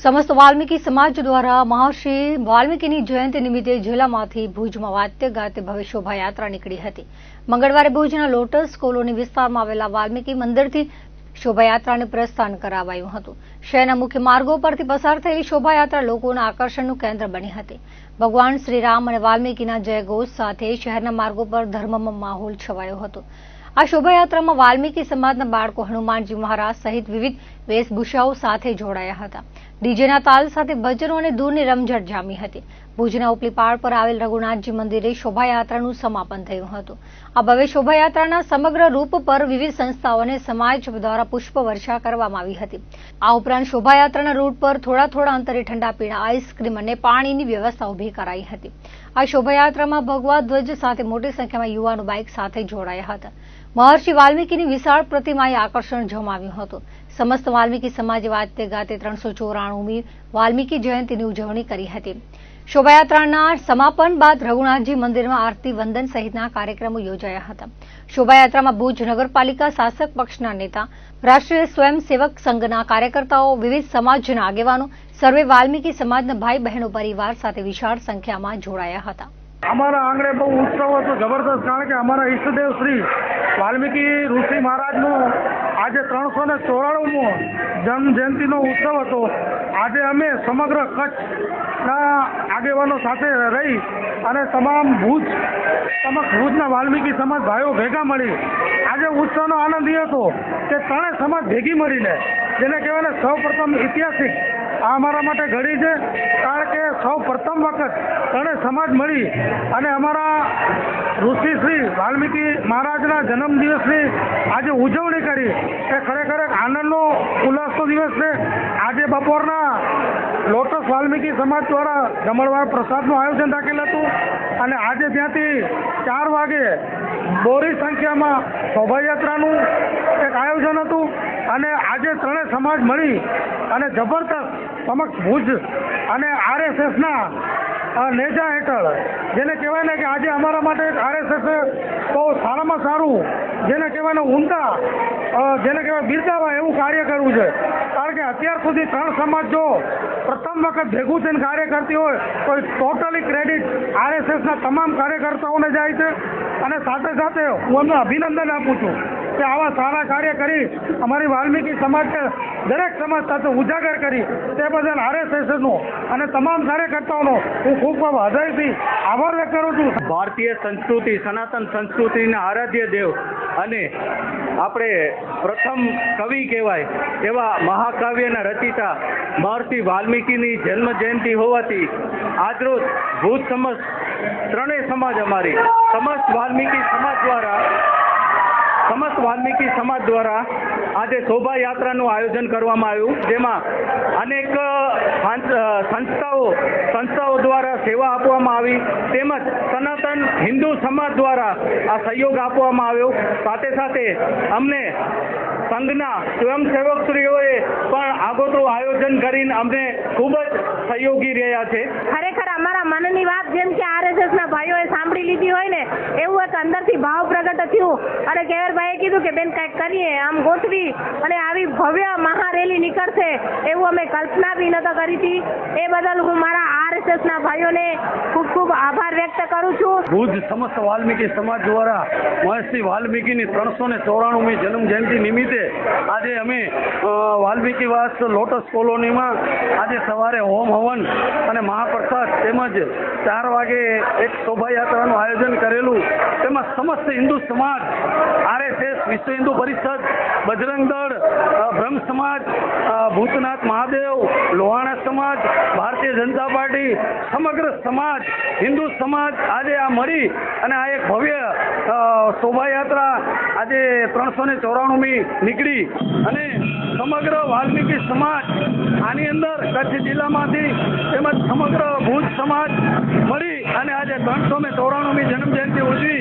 સમસ્ત વાલ્મીકી સમાજ દ્વારા મહર્ષિ વાલ્મીકીની જયંતિ નિમિત્તે જિલ્લામાંથી ભુજમાં વાત્ય ગાતે ભવ્ય શોભાયાત્રા નીકળી હતી. મંગળવારે ભુજના લોટસ કોલોની વિસ્તારમાં આવેલા વાલ્મીકી મંદિરથી શોભાયાત્રાને પ્રસ્થાન કરાવાયું હતું. શહેરના મુખ્ય માર્ગો પરથી પસાર થયેલી શોભાયાત્રા લોકોના આકર્ષણનું કેન્દ્ર બની હતી. ભગવાન શ્રીરામ અને વાલ્મીકીના જયઘોષ સાથે શહેરના માર્ગો પર ધર્મમાં માહોલ છવાયો હતો. આ શોભાયાત્રામાં વાલ્મીકી સમાજના બાળકો હનુમાનજી મહારાજ સહિત વિવિધ વેશભૂષાઓ સાથે જોડાયા હતા. ડીજેના તાલ સાથે ભજનો અને દૂરની રમઝટ જામી હતી. ભુજના ઉપલી પહાડ પર આવેલ રઘુનાથજી મંદિરે શોભાયાત્રાનું સમાપન થયું હતું. આ ભવ્ય શોભાયાત્રાના સમગ્ર રૂપ પર વિવિધ સંસ્થાઓ અને સમાજ દ્વારા પુષ્પવર્ષા કરવામાં આવી હતી. આ ઉપરાંત શોભાયાત્રાના રૂટ પર થોડા થોડા અંતરે ઠંડા પીણા આઈસ્ક્રીમ અને પાણીની વ્યવસ્થા ઊભી કરાઈ હતી. આ શોભાયાત્રામાં ભગવા ધ્વજ સાથે મોટી સંખ્યામાં યુવાનો બાઇક સાથે જોડાયા હતા. મહર્ષિ વાલ્મીકીની વિશાળ પ્રતિમાએ આકર્ષણ જમાવ્યું હતું. સમસ્ત વાલ્મીકી સમાજે વાતે ગાતે ત્રણસો ચોરાણુમી વાલ્મીકી જયંતિની ઉજવણી કરી હતી. શોભાયાત્રાના સમાપન બાદ રઘુનાથજી મંદિરમાં આરતી વંદન સહિતના કાર્યક્રમો યોજાયા હતા. શોભાયાત્રામાં ભુજ નગરપાલિકા શાસક પક્ષના નેતા, રાષ્ટ્રીય સ્વયંસેવક સંઘના કાર્યકર્તાઓ, વિવિધ સમાજના આગેવાનો, સર્વે વાલ્મીકી સમાજના ભાઈ બહેનો, પરિવાર સાથે વિશાળ સંખ્યામાં જોડાયા હતા. અમારા આંગણે બહુ ઉત્સવ હતો, જબરદસ્ત, કારણ કે અમારા ઈષ્ટદેવ શ્રી વાલ્મીકી ઋષિ મહારાજનું આજે ત્રણસો ને ચોરાણુંમો જન્મજયંતિનો ઉત્સવ હતો. આજે અમે સમગ્ર કચ્છના આગેવાનો સાથે રહી અને તમામ ભુજ સમક્ષ ભુજના વાલ્મીકી સમાજ ભાઈઓ ભેગા મળી. આજે ઉત્સવનો આનંદ એ હતો કે ત્રણેય સમાજ ભેગી મળીને, જેને કહેવાય સૌ પ્રથમ ઐતિહાસિક આ અમારા માટે ઘડી છે, કારણ કે સૌ પ્રથમ વખત ત્રણેય સમાજ મળી અને અમારા ઋષિ શ્રી વાલ્મીકી મહારાજના જન્મદિવસની આજે ઉજવણી કરી. એ ખરેખર એક આનંદનો ઉલ્લાસનો દિવસ છે. આજે બપોરના લોટસ વાલ્મીકી સમાજ દ્વારા જમણવાર પ્રસાદનું આયોજન રાખેલ હતું અને આજે ત્યાંથી ચાર વાગે બોરી સંખ્યામાં શોભાયાત્રાનું એક આયોજન હતું. અને આજે ત્રણેય સમાજ મળી અને જબરદસ્ત સમક્ષ ભુજ અને આરએસએસના નેજા હેઠળ, જેને કહેવાય ને કે આજે અમારા માટે આરએસએસ બહુ સારામાં સારું, જેને કહેવાય ને ઊંડા જેને કહેવાય બિરદાવા એવું કાર્ય કરવું છે. કારણ કે અત્યાર સુધી ત્રણ સમાજ જો પ્રથમ વખત ભેગું થઈને કાર્ય કરતી હોય, તો ટોટલી ક્રેડિટ આરએસએસના તમામ કાર્યકર્તાઓને જાય છે. અને સાથે સાથે હું એમને અભિનંદન આપું છું. કે આવા સારા કાર્ય કરી અમારી વાલ્મીકી સમાજ દરેક સમાજ સાથે ઉજાગર કરી તે બદલ આરએસએસનો અને તમામ કાર્યકર્તાઓનો હું ખૂબ ખૂબ હૃદયથી આભાર વ્યક્ત કરું છું. ભારતીય સંસ્કૃતિ, સનાતન સંસ્કૃતિના આરાધ્ય દેવ અને આપણે પ્રથમ કવિ કહેવાય એવા મહાકાવ્યના રચિતા મહર્ષિ વાલ્મીકીની જન્મ જયંતિ હોવાથી આજરોજ ભૂત સમસ્ત ત્રણેય સમાજ અમારી, સમસ્ત વાલ્મીકી સમાજ દ્વારા સમસ્ત વાલ્મીકી સમાજ દ્વારા આજે શોભાયાત્રાનું આયોજન કરવામાં આવ્યું, જેમાં અનેક સંસ્થાઓ સંસ્થાઓ દ્વારા સેવા આપવામાં આવી, તેમજ સનાતન હિન્દુ સમાજ દ્વારા આ સહયોગ આપવામાં આવ્યો. સાથે સાથે અમને સંઘના સ્વયંસેવકશ્રીઓએ પણ આગોતરું આયોજન કરીને અમને ખૂબ જ સહયોગી રહ્યા છે. ખરેખર મનની વાત જેમ કે આરએસએસ ના ભાઈઓએ સાંભળી લીધી હોય ને, એવું એક અંદરથી ભાવ પ્રગટ થયું. અને કેવરભાઈએ કીધું કે, બેન, કાંઈક કરીએ. આમ ગોઠવી અને આવી ભવ્ય મહારેલી નીકળશે. એવું અમે કલ્પના બી નતો કરી હતી. એ બદલ હું મારા આરએસએસ ના ભાઈઓને ખૂબ ખૂબ આભાર વ્યક્ત કરું છું. ભુજ સમસ્ત વાલ્મીકી સમાજ દ્વારા મહર્ષિ વાલ્મીકીની ત્રણસો ને ચોરાણુંમી જન્મ જયંતિ નિમિત્તે આજે અમે વાલ્મીકી વાસ લોટસ કોલોનીમાં આજે સવારે હોમ હવન અને મહાપ્રસાદ તેમજ ચાર વાગે એક શોભાયાત્રાનું આયોજન કરેલું. તેમાં સમસ્ત હિન્દુ સમાજ, આરએસએસ, વિશ્વ હિન્દુ પરિષદ, બજરંગ દળ બ્રહ્મ સમાજ ભૂતનાથ મહાદેવ, લોહાણા સમાજ, ભારતીય જનતા પાર્ટી, સમગ્ર સમાજ, હિન્દુ સમાજ આજે આ મળી અને આ એક ભવ્ય શોભાયાત્રા આજે ત્રણસો ને ચોરાણુંમી નીકળી. અને સમગ્ર વાલ્મીકી સમાજ, આની અંદર કચ્છ જિલ્લામાંથી તેમજ સમગ્ર ભુજ સમાજ મળી અને આજે ત્રણસો ને ચોરાણુંમી જન્મ જયંતિ ઉજવી.